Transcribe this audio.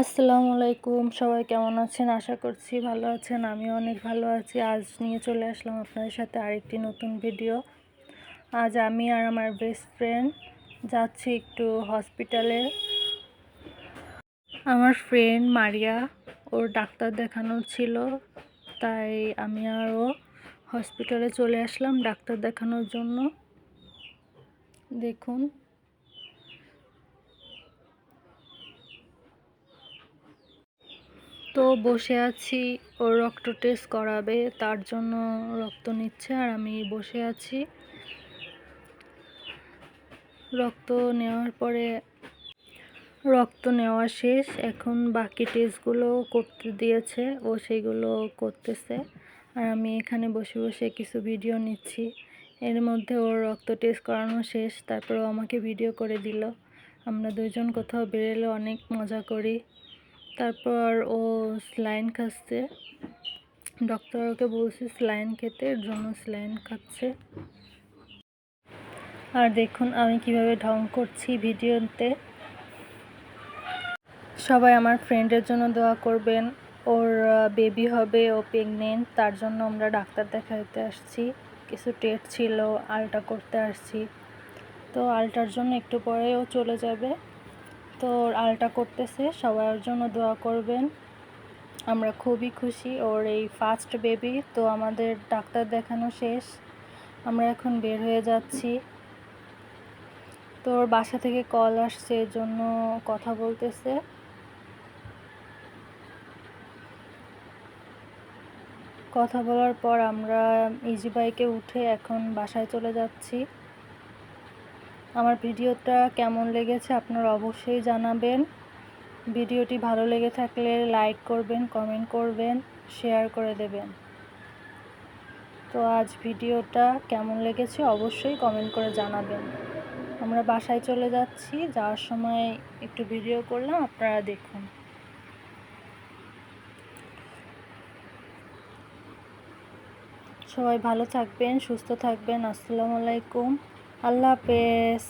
আসসালামু আলাইকুম, সবাই কেমন আছেন? আশা করছি ভালো আছেন, আমিও অনেক ভালো আছি। আজ নিয়ে চলে আসলাম আপনাদের সাথে আরেকটি নতুন ভিডিও আজ আমি আর আমার বেস্ট ফ্রেন্ড যাচ্ছি একটু হসপিটালে আমার ফ্রেন্ড মারিয়া, ওর ডাক্তার দেখানো ছিল, তাই আমি আর ও হসপিটালে চলে আসলাম ডাক্তার দেখানোর জন্য। দেখুন। তো বসে আছি ওর রক্ত টেস্ট করাবে, তার জন্য রক্ত নিচ্ছে আর আমি বসে আছি। রক্ত নেওয়ার পরে, রক্ত নেওয়া শেষ, এখন বাকি টেস্টগুলো করতে দিয়েছে, ও সেগুলো করতেছে। আর আমি এখানে বসে বসে কিছু ভিডিও নিচ্ছি। এর মধ্যে ওর রক্ত টেস্ট করানো শেষ, তারপর আমাকে ভিডিও করে দিল। আমরা দুজন কোথাও বেরোলে অনেক মজা করি। তারপর ও স্লাইন খাচ্ছে। ডক্টর ওকে বলছে স্লাইন খেতে, এর জন্য স্লাইন খাচ্ছে। আর দেখুন আমি কীভাবে ঢং করছি ভিডিওতে। সবাই আমার ফ্রেন্ডের জন্য দোয়া করবেন। ওর বেবি হবে, ও প্রেগনেন্ট তার জন্য আমরা ডাক্তার দেখাতে আসছি। কিছু টেস্ট ছিল আলটা করতে আসছি। তো আলটার জন্য একটু পরেও চলে যাবে। তো আলটা করতেছে, সবার জন্য দোয়া করবেন। আমরা খুবই খুশি, ওর এই ফার্স্ট বেবি তো আমাদের ডাক্তার দেখানো শেষ। আমরা এখন বের হয়ে যাচ্ছি। তো ওর বাসা থেকে কল আসছে, এর জন্য কথা বলতেছে। কথা বলার পর আমরা ইজি বাইকে উঠে এখন বাসায় চলে যাচ্ছি। আমার ভিডিওটা কেমন লেগেছে আপনারা অবশ্যই জানাবেন। ভিডিওটি ভালো লেগে থাকলে লাইক করবেন, কমেন্ট করবেন, শেয়ার করে দেবেন। তো আজ ভিডিওটা কেমন লেগেছে অবশ্যই কমেন্ট করে জানাবেন। আমরা বাসায় চলে যাচ্ছি, যাওয়ার সময় একটু ভিডিও করলাম, আপনারা দেখুন। সবাই ভালো থাকবেন, সুস্থ থাকবেন, আসসালামু আলাইকুম। আল্লাহ হাফেজ।